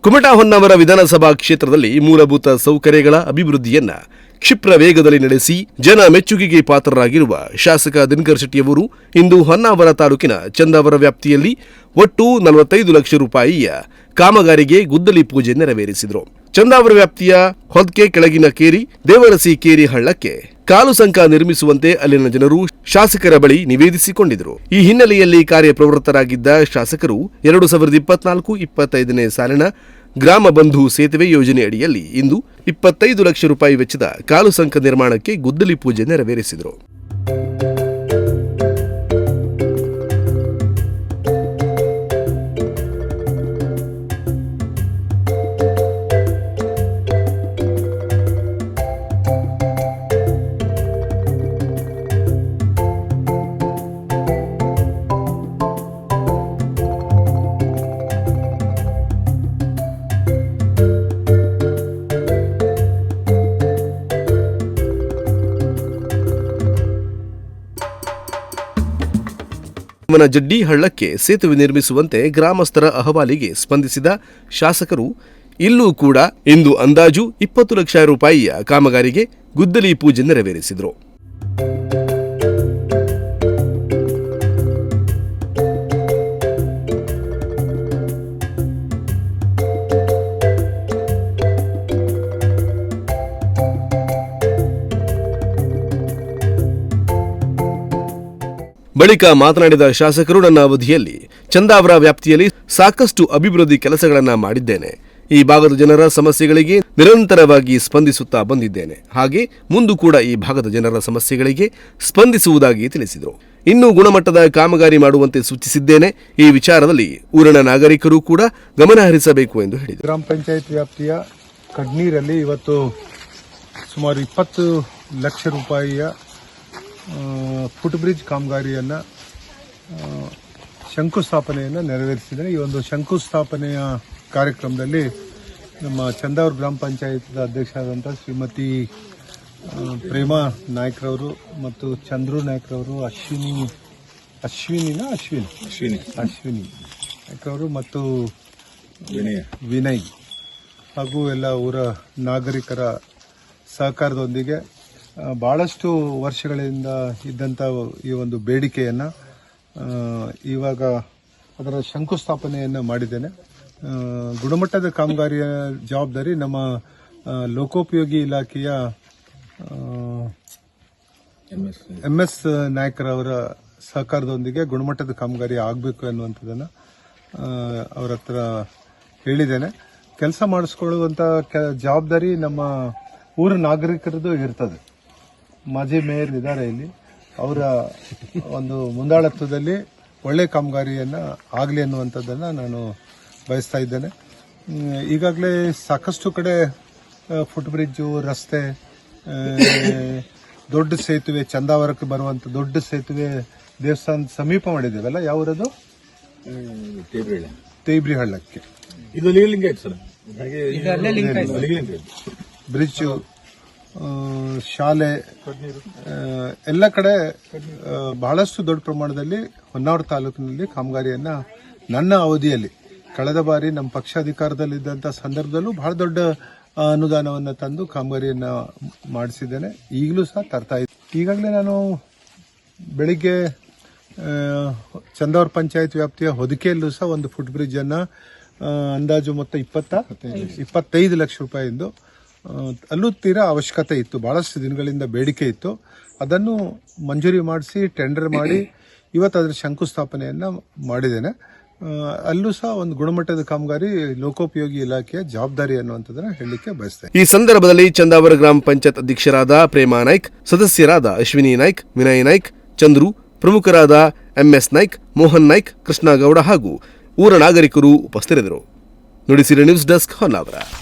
ಕುಮಟಾ ಹೊನ್ನಾವರ ವಿಧಾನಸಭಾ ಕ್ಷೇತ್ರದಲ್ಲಿ ಮೂಲಭೂತ ಸೌಕರ್ಯಗಳ ಅಭಿವೃದ್ಧಿಯನ್ನ ಕ್ಷಿಪ್ರ ವೇಗದಲ್ಲಿ ನಡೆಸಿ ಜನ ಮೆಚ್ಚುಗೆಗೆ ಪಾತ್ರರಾಗಿರುವ ಶಾಸಕ ದಿನಕರ್ ಶೆಟ್ಟಿಯವರು ಇಂದು ಹೊನ್ನಾವರ ತಾಲೂಕಿನ ಚಂದಾವರ ವ್ಯಾಪ್ತಿಯಲ್ಲಿ ಒಟ್ಟು ನಲವತ್ತೈದು ಲಕ್ಷ ರೂಪಾಯಿಯ ಕಾಮಗಾರಿಗೆ ಗುದ್ದಲಿ ಪೂಜೆ ನೆರವೇರಿಸಿದರು. ಚಂದಾವರ ವ್ಯಾಪ್ತಿಯ ಹೊದ್ಕೆ ಕೆಳಗಿನ ಕೇರಿ ದೇವರಸಿ ಕೇರಿ ಹಳ್ಳಕ್ಕೆ ಕಾಲು ಸಂಕ ನಿರ್ಮಿಸುವಂತೆ ಅಲ್ಲಿನ ಜನರು ಶಾಸಕರ ಬಳಿ ನಿವೇದಿಸಿಕೊಂಡಿದ್ದರು. ಈ ಹಿನ್ನೆಲೆಯಲ್ಲಿ ಕಾರ್ಯಪ್ರವೃತ್ತರಾಗಿದ್ದ ಶಾಸಕರು ಎರಡು ಸಾವಿರದ ಇಪ್ಪತ್ನಾಲ್ಕು ಇಪ್ಪತ್ತೈದನೇ ಸಾಲಿನ ಗ್ರಾಮ ಬಂಧು ಸೇತುವೆ ಯೋಜನೆ ಅಡಿಯಲ್ಲಿ ಇಂದು ಇಪ್ಪತ್ತೈದು ಲಕ್ಷ ರೂಪಾಯಿ ವೆಚ್ಚದ ಕಾಲು ಸಂಕ ನಿರ್ಮಾಣಕ್ಕೆ ಗುದ್ದಲಿ ಪೂಜೆ ನೆರವೇರಿಸಿದರು. ಜಡ್ಡಿ ಹಳ್ಳಕ್ಕೆ ಸೇತುವೆ ನಿರ್ಮಿಸುವಂತೆ ಗ್ರಾಮಸ್ಥರ ಅಹವಾಲಿಗೆ ಸ್ಪಂದಿಸಿದ ಶಾಸಕರು, ಇಲ್ಲೂ ಕೂಡ ಇಂದು ಅಂದಾಜು ಇಪ್ಪತ್ತು ಲಕ್ಷ ರೂಪಾಯಿಯ ಕಾಮಗಾರಿಗೆ ಗುದ್ದಲಿ ಪೂಜೆ ನೆರವೇರಿಸಿದರು. ಬಳಿಕ ಮಾತನಾಡಿದ ಶಾಸಕರು, ನನ್ನ ಅವಧಿಯಲ್ಲಿ ಚಂದಾವರ ವ್ಯಾಪ್ತಿಯಲ್ಲಿ ಸಾಕಷ್ಟು ಅಭಿವೃದ್ಧಿ ಕೆಲಸಗಳನ್ನು ಮಾಡಿದ್ದೇನೆ. ಈ ಭಾಗದ ಜನರ ಸಮಸ್ಯೆಗಳಿಗೆ ನಿರಂತರವಾಗಿ ಸ್ಪಂದಿಸುತ್ತಾ ಬಂದಿದ್ದೇನೆ. ಹಾಗೆ ಮುಂದೂ ಕೂಡ ಈ ಭಾಗದ ಜನರ ಸಮಸ್ಯೆಗಳಿಗೆ ಸ್ಪಂದಿಸುವುದಾಗಿ ತಿಳಿಸಿದರು. ಇನ್ನು ಗುಣಮಟ್ಟದ ಕಾಮಗಾರಿ ಮಾಡುವಂತೆ ಸೂಚಿಸಿದ್ದೇನೆ. ಈ ವಿಚಾರದಲ್ಲಿ ಊರಿನ ನಾಗರಿಕರು ಕೂಡ ಗಮನ ಹರಿಸಬೇಕು ಎಂದು ಹೇಳಿದರು. ಗ್ರಾಮ ಪಂಚಾಯತ್ ವ್ಯಾಪ್ತಿಯ ಕಡ್ನೀರಲ್ಲಿ ಇವತ್ತು ಸುಮಾರು ಇಪ್ಪತ್ತು ಲಕ್ಷ ರೂಪಾಯಿಯ ಆ, ಫುಟ್ ಬ್ರಿಡ್ಜ್ ಕಾಮಗಾರಿಯನ್ನು ಶಂಕುಸ್ಥಾಪನೆಯನ್ನು ನೆರವೇರಿಸಿದ್ದಾರೆ. ಈ ಒಂದು ಶಂಕುಸ್ಥಾಪನೆಯ ಕಾರ್ಯಕ್ರಮದಲ್ಲಿ ನಮ್ಮ ಚಂದಾವರ ಗ್ರಾಮ ಪಂಚಾಯತ್ ಅಧ್ಯಕ್ಷರಾದಂಥ ಶ್ರೀಮತಿ ಪ್ರೇಮಾ ನಾಯ್ಕರವರು ಮತ್ತು ಚಂದ್ರು ನಾಯ್ಕರವರು ಅಶ್ವಿನಿ ಅಶ್ವಿನಿನ ಅಶ್ವಿನಿ? ಅಶ್ವಿನಿ. ಅಶ್ವಿನಿ ನಾಯ್ಕರವರು ಮತ್ತು ವಿನಯ್ ಹಾಗೂ ಎಲ್ಲ ಊರ ನಾಗರಿಕರ ಸಹಕಾರದೊಂದಿಗೆ ಆ, ಬಹಳಷ್ಟು ವರ್ಷಗಳಿಂದ ಇದ್ದಂಥ ಈ ಒಂದು ಬೇಡಿಕೆಯನ್ನು ಇವಾಗ ಅದರ ಶಂಕುಸ್ಥಾಪನೆಯನ್ನು ಮಾಡಿದ್ದೇನೆ. ಗುಣಮಟ್ಟದ ಕಾಮಗಾರಿಯ ಜವಾಬ್ದಾರಿ ನಮ್ಮ ಲೋಕೋಪಯೋಗಿ ಇಲಾಖೆಯ ಎಂ ಎಸ್ ನಾಯ್ಕರವರ ಸಹಕಾರದೊಂದಿಗೆ ಗುಣಮಟ್ಟದ ಕಾಮಗಾರಿ ಆಗಬೇಕು ಅನ್ನುವಂಥದ್ದನ್ನು ಅವರ ಹತ್ರ ಹೇಳಿದ್ದೇನೆ. ಕೆಲಸ ಮಾಡಿಸ್ಕೊಳ್ಳುವಂಥ ಜವಾಬ್ದಾರಿ ನಮ್ಮ ಊರ ನಾಗರಿಕರದ್ದು ಇರ್ತದೆ. ಮಾಜಿ ಮೇಯರ್ ಇದ್ದಾರೆ ಇಲ್ಲಿ. ಅವರ ಒಂದು ಮುಂದಾಳತ್ವದಲ್ಲಿ ಒಳ್ಳೆ ಕಾಮಗಾರಿಯನ್ನು ಆಗಲಿ ಅನ್ನುವಂಥದ್ದನ್ನು ನಾನು ಬಯಸ್ತಾ ಇದ್ದೇನೆ. ಈಗಾಗಲೇ ಸಾಕಷ್ಟು ಕಡೆ ಫುಟ್ ಬ್ರಿಡ್ಜು ರಸ್ತೆ ದೊಡ್ಡ ಸೇತುವೆ ಚಂದಾವರಕ್ಕೆ ಬರುವಂತ ದೊಡ್ಡ ಸೇತುವೆ ದೇವಸ್ಥಾನ ಸಮೀಪ ಮಾಡಿದ್ದೇವಲ್ಲ ಯಾವೂರದು ತೇಬ್ರಿ ಹಳ್ಳಕ್ಕೆ ಇದು ಹಾಗೆ ಬ್ರಿಡ್ಜ್ ಶಾಲೆ ಎಲ್ಲ ಕಡೆ ಬಹಳಷ್ಟು ದೊಡ್ಡ ಪ್ರಮಾಣದಲ್ಲಿ ಹೊನ್ನಾವರ ತಾಲೂಕಿನಲ್ಲಿ ಕಾಮಗಾರಿಯನ್ನ ನನ್ನ ಅವಧಿಯಲ್ಲಿ, ಕಳೆದ ಬಾರಿ ನಮ್ಮ ಪಕ್ಷ ಅಧಿಕಾರದಲ್ಲಿದ್ದಂಥ ಸಂದರ್ಭದಲ್ಲೂ ಬಹಳ ದೊಡ್ಡ ಅನುದಾನವನ್ನು ತಂದು ಕಾಮಗಾರಿಯನ್ನು ಮಾಡಿಸಿದ್ದೇನೆ. ಈಗಲೂ ಸಹ ತರ್ತಾ ಇದ್ದೆ. ಈಗಾಗಲೇ ನಾನು ಬೆಳಿಗ್ಗೆ ಚಂದವರ ಪಂಚಾಯತ್ ವ್ಯಾಪ್ತಿಯ ಹೊದಿಕೆಯಲ್ಲೂ ಸಹ ಒಂದು ಫುಟ್ ಬ್ರಿಡ್ಜ್ ಅನ್ನ ಅಂದಾಜು ಮೊತ್ತ ಇಪ್ಪತ್ತ, ಇಪ್ಪತ್ತೈದು ಲಕ್ಷ ರೂಪಾಯಿಂದು ಅಲ್ಲೂ ತೀರಾ ಅವಶ್ಯಕತೆ ಇತ್ತು. ಬಹಳಷ್ಟು ದಿನಗಳಿಂದ ಬೇಡಿಕೆ ಇತ್ತು. ಅದನ್ನು ಮಂಜೂರಿ ಮಾಡಿಸಿ, ಟೆಂಡರ್ ಮಾಡಿ ಇವತ್ತು ಅದರ ಶಂಕುಸ್ಥಾಪನೆಯನ್ನು ಮಾಡಿದ್ದೇನೆ. ಅಲ್ಲೂ ಸಹ ಒಂದು ಗುಣಮಟ್ಟದ ಕಾಮಗಾರಿ ಲೋಕೋಪಯೋಗಿ ಇಲಾಖೆಯ ಜವಾಬ್ದಾರಿ ಅನ್ನುವಂಥದ್ದನ್ನು ಹೇಳಲಿಕ್ಕೆ ಬಯಸ್ತೇನೆ. ಈ ಸಂದರ್ಭದಲ್ಲಿ ಚಂದಾವರ ಗ್ರಾಮ ಪಂಚಾಯತ್ ಅಧ್ಯಕ್ಷರಾದ ಪ್ರೇಮಾ ನಾಯ್ಕ್, ಸದಸ್ಯರಾದ ಅಶ್ವಿನಿ ನಾಯ್ಕ್, ವಿನಯ್ ನಾಯ್ಕ್, ಚಂದ್ರು, ಪ್ರಮುಖರಾದ ಎಂಎಸ್ ನಾಯ್ಕ್, ಮೋಹನ್ ನಾಯ್ಕ್, ಕೃಷ್ಣಗೌಡ ಹಾಗೂ ಊರ ನಾಗರಿಕರು ಉಪಸ್ಥಿತರಿದ್ದರು. Nudisiri news desk Honnavar.